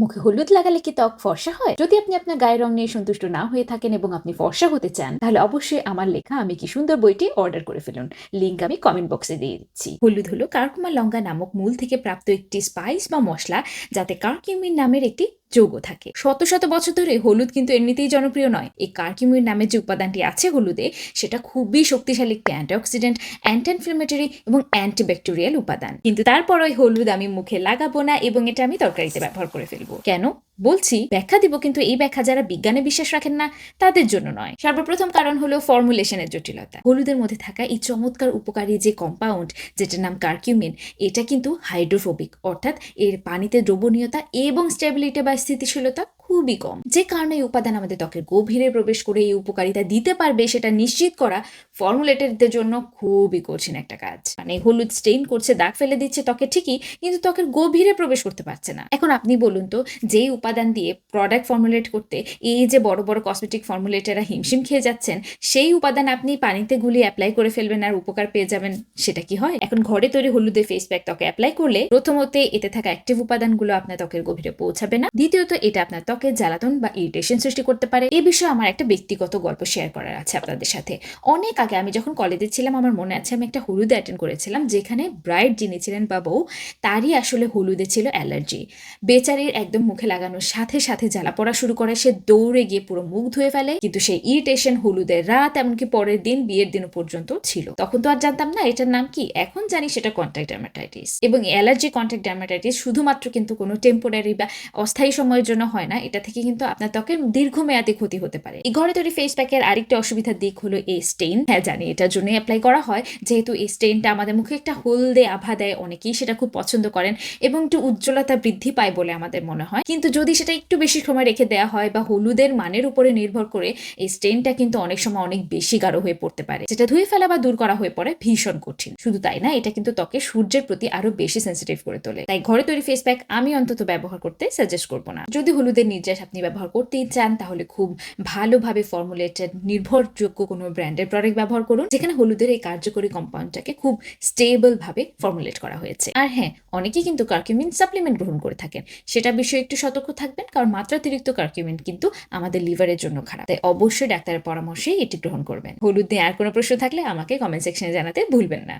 মুখে হলুদ লাগালে কি ত্বক ফর্সা হয়? যদি আপনি আপনার গায়ের রং নিয়ে সন্তুষ্ট না হয়ে থাকেন এবং আপনি ফর্সা হতে চান, তাহলে অবশ্যই আমার লেখা আমি কি সুন্দর বইটি অর্ডার করে ফেলুন। লিঙ্ক আমি কমেন্ট বক্সে দিয়ে দিচ্ছি। হলুদ হলো কার্কুমা লঙ্কা নামক মূল থেকে প্রাপ্ত একটি স্পাইস বা মশলা, যাতে কার্কিউমিন নামের একটি যৌগ থাকে। শত শত বছর ধরে হলুদ কিন্তু এমনিতেই জনপ্রিয় নয়। এই কার্কিউমিন নামের যে উপাদানটি আছে হলুদে, সেটা খুবই শক্তিশালী একটি অ্যান্টিঅক্সিডেন্ট অ্যান্টি ইনফ্লেমেটরি এবং অ্যান্টিব্যাকটেরিয়াল উপাদান। কিন্তু তারপর ওই হলুদ আমি মুখে লাগাবো না এবং এটা আমি তরকারিতে ব্যবহার করে ফেলব। কেন? বলছি, ব্যাখ্যা দিব কিন্তু এই ব্যাখ্যা যারা বিজ্ঞানে বিশ্বাস রাখেন না, তাদের জন্য নয়। সর্বপ্রথম কারণ হলো ফর্মুলেশনের জটিলতা। হলুদের মধ্যে থাকা এই চমৎকার উপকারী যে কম্পাউন্ড যেটার নাম কার্কিউমিন এটা কিন্তু হাইড্রোফোবিক অর্থাৎ এর পানিতে দ্রবণীয়তা এবং স্টেবিলিটি বা স্থিতিশীলতা খুবই কম। যে কারণে এই উপাদান আমাদের ত্বকের গভীরে প্রবেশ করে এই উপকারিতা দিতে পারবে সেটা নিশ্চিত করা ফর্মুলেটেডদের জন্য খুবই কঠিন একটা কাজ। মানে হলুদ স্টেইন করছে, দাগ ফেলে দিচ্ছে ত্বকে ঠিকই, কিন্তু ত্বকের গভীরে প্রবেশ করতে পারছে না। এখন আপনি বলুন তো, যেই উপাদান দিয়ে প্রোডাক্ট ফর্মুলেট করতে এই যে বড় বড় কসমেটিক ফর্মুলেটাররা হিমশিম খেয়ে যাচ্ছেন, সেই উপাদান আপনি পানিতে গুলিয়ে অ্যাপ্লাই করে ফেলবেন আর উপকার পেয়ে যাবেন, সেটা কি হয়? এখন ঘরে তৈরি হলুদের ফেস প্যাক ত্বকে অ্যাপ্লাই করলে প্রথমত এতে থাকা অ্যাক্টিভ উপাদানগুলো আপনার ত্বকের গভীরে পৌঁছাবে না। দ্বিতীয়ত, এটা আপনার ত্বকের জ্বালাতন বা ইরিটেশন সৃষ্টি করতে পারে। এই বিষয়ে আমার একটা ব্যক্তিগত গল্প শেয়ার করার আছে আপনাদের সাথে। অনেক আগে আমি যখন কলেজে ছিলাম, আমার মনে আছে আমি একটা হলুদে অ্যাটেন্ড করেছিলাম, যেখানে ব্রাইড যিনি ছিলেন বা বউ, তারই আসলে হলুদে ছিল অ্যালার্জি বেচারির একদম মুখে লাগানোর সাথে সাথে জ্বালা পড়া শুরু করে। সে দৌড়ে গিয়ে পুরো মুখ ধুয়ে ফেলে, কিন্তু সেই ইরিটেশন হলুদের রাত, এমনকি পরের দিন, বিয়ের দিন পর্যন্ত ছিল। তখন তো আর জানতাম না এটার নাম কি। এখন জানি সেটা কন্ট্যাক্ট ডার্মাটাইটিস এবং অ্যালার্জি কন্ট্যাক্ট ডার্মাটাইটিস শুধুমাত্র কিন্তু কোনো টেম্পোরারি বা অস্থায়ী সময়ের জন্য হয় না এটা থেকে কিন্তু আপনার ত্বকের দীর্ঘমেয়াদী ক্ষতি হতে পারে। এই ঘরে তৈরি ফেস প্যাকের আরেকটা অসুবিধার দিক হলো এই স্টেইন হ্যাঁ জানি, এটার জন্যই অ্যাপ্লাই করা হয়। যেহেতু এই স্টেইনটা আমাদের মুখে একটা হলদে আভা দেয়, অনেকেই সেটা খুব পছন্দ করেন এবং একটু উজ্জ্বলতা বৃদ্ধি পায় বলে আমাদের মনে হয়। কিন্তু যদি সেটা একটু বেশি সময় রেখে দেওয়া হয় বা হলুদের মানের উপরে নির্ভর করে, এই স্টেইনটা কিন্তু অনেক সময় অনেক বেশি গাঢ় হয়ে পড়তে পারে। যেটা ধুয়ে ফেলা বা দূর করা হয়ে পড়ে ভীষণ কঠিন। শুধু তাই না, এটা কিন্তু ত্বকে সূর্যের প্রতি আরও বেশি সেন্সিটিভ করে তোলে। তাই ঘরে তৈরি ফেস প্যাক আমি অন্তত ব্যবহার করতে সাজেস্ট করব না। যদি হলুদের নির্যাস আপনি ব্যবহার করতেই চান, তাহলে খুব ভালোভাবে ফর্মুলেটেড নির্ভরযোগ্য কোনো ব্র্যান্ডের প্রোডাক্ট ব্যবহার করুন, যেখানে হলুদের এই কার্যকরী কম্পাউন্ডটাকে খুব স্টেবল ভাবে ফর্মুলেট করা হয়েছে। আর হ্যাঁ অনেকেই কিন্তু কার্কিউমিন সাপ্লিমেন্ট গ্রহণ করে থাকেন। সেটা বিষয়ে একটু সতর্ক থাকবেন, কারণ মাত্রাতিরিক্ত কার্কিউমিন কিন্তু আমাদের লিভারের জন্য খারাপ। তাই অবশ্যই ডাক্তারের পরামর্শেই এটি গ্রহণ করবেন। হলুদ নিয়ে আর কোনো প্রশ্ন থাকলে আমাকে কমেন্ট সেকশনে জানাতে ভুলবেন না।